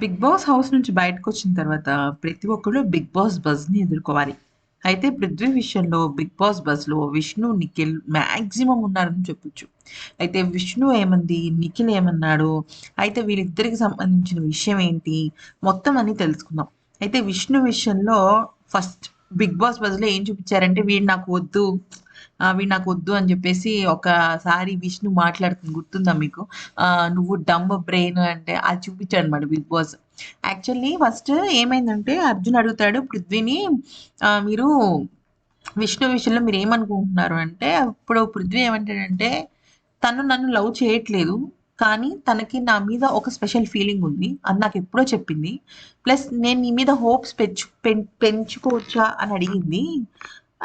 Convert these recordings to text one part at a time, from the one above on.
Big boss house నుంచి బయటకు వచ్చిన తర్వాత ప్రతి ఒక్కరు బిగ్ బాస్ బజ్ని ఎదుర్కోవాలి. అయితే పృథ్వీ విషయంలో బిగ్ బాస్ బజ్లో విష్ణు నిఖిల్ మ్యాక్సిమం ఉన్నారని చెప్పొచ్చు. అయితే విష్ణు ఏమంది నిఖిల్ ఏమన్నాడు? అయితే వీళ్ళిద్దరికి సంబంధించిన విషయం ఏంటి? మొత్తం అని తెలుసుకుందాం. అయితే విష్ణు విషయంలో ఫస్ట్ బిగ్ బాస్ బజ్లో ఏం చూపించారంటే వీడు నాకు వద్దు అవి నాకు వద్దు అని చెప్పేసి ఒకసారి విష్ణు మాట్లాడుతుంది. గుర్తుందా మీకు? నువ్వు డంబ బ్రెయిన్ అంటే అది చూపించాడు అనమాట బిగ్ బాస్. యాక్చువల్లీ ఫస్ట్ ఏమైందంటే అర్జున్ అడుగుతాడు పృథ్వీని మీరు విష్ణు విషయంలో మీరు ఏమనుకుంటున్నారు అంటే ఇప్పుడు పృథ్వీ ఏమంటాడంటే తను నన్ను లవ్ చేయట్లేదు కానీ తనకి నా మీద ఒక స్పెషల్ ఫీలింగ్ ఉంది అది నాకు ఎప్పుడో చెప్పింది. ప్లస్ నేను నీ మీద హోప్స్ పెంచు పెంచుకోవచ్చా అని అడిగింది.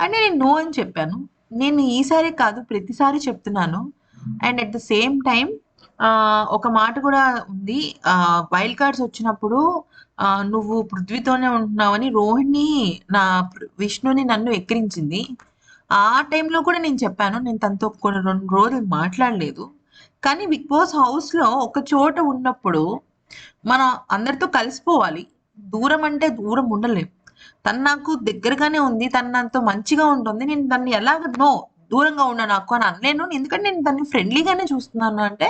అంటే నేను నో అని చెప్పాను. నేను ఈసారి కాదు ప్రతిసారి చెప్తున్నాను. And at the same time ఒక మాట కూడా ఉంది. వైల్డ్ కార్డ్స్ వచ్చినప్పుడు నువ్వు పృథ్వీతోనే ఉంటున్నావని రోహిణి నా విష్ణుని నన్ను ఎక్కిరించింది. ఆ టైంలో కూడా నేను చెప్పాను నేను తనతో కొన్ని రెండు రోజులు మాట్లాడలేదు. కానీ బిగ్ బాస్ హౌస్లో ఒక చోట ఉన్నప్పుడు మనం అందరితో కలిసిపోవాలి. దూరం అంటే దూరం ఉండలేం. తను నాకు దగ్గరగానే ఉంది తను నాతో మంచిగా ఉంటుంది నేను దాన్ని ఎలాగ నో దూరంగా ఉన్నా నాకు అని అనలేను. ఎందుకంటే నేను దాన్ని ఫ్రెండ్లీగానే చూస్తున్నాను అంటే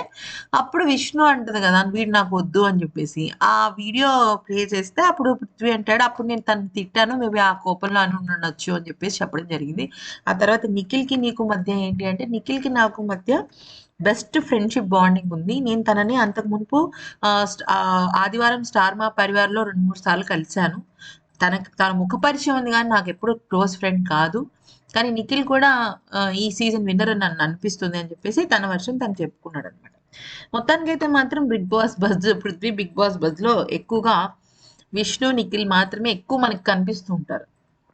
అప్పుడు విష్ణు అంటది కదా వీడు నాకు వద్దు అని చెప్పేసి. ఆ వీడియో ప్లే చేస్తే అప్పుడు పృథ్వీ అంటాడు అప్పుడు నేను తను తిట్టాను మేబీ ఆ కోపంలో అని ఉండొచ్చు అని చెప్పేసి చెప్పడం జరిగింది. ఆ తర్వాత నిఖిల్కి నీకు మధ్య ఏంటి అంటే నిఖిల్కి నాకు మధ్య బెస్ట్ ఫ్రెండ్షిప్ బాండింగ్ ఉంది. నేను తనని అంతకు మునుపు ఆదివారం స్టార్ మా పరివార్లో రెండు మూడు సార్లు కలిశాను. తనకు తన ముఖ పరిచయం ఉంది కానీ నాకు ఎప్పుడు క్లోజ్ ఫ్రెండ్ కాదు. కానీ నిఖిల్ కూడా ఈ సీజన్ విన్నర్ అని నన్ను అనిపిస్తుంది అని చెప్పేసి తన వర్షం తను చెప్పుకున్నాడు అనమాట మొత్తానికైతే మాత్రం Bigg Boss buzz Prithvi Bigg Boss బజ్లో ఎక్కువగా విష్ణు నిఖిల్ మాత్రమే ఎక్కువ మనకి కనిపిస్తూ ఉంటారు.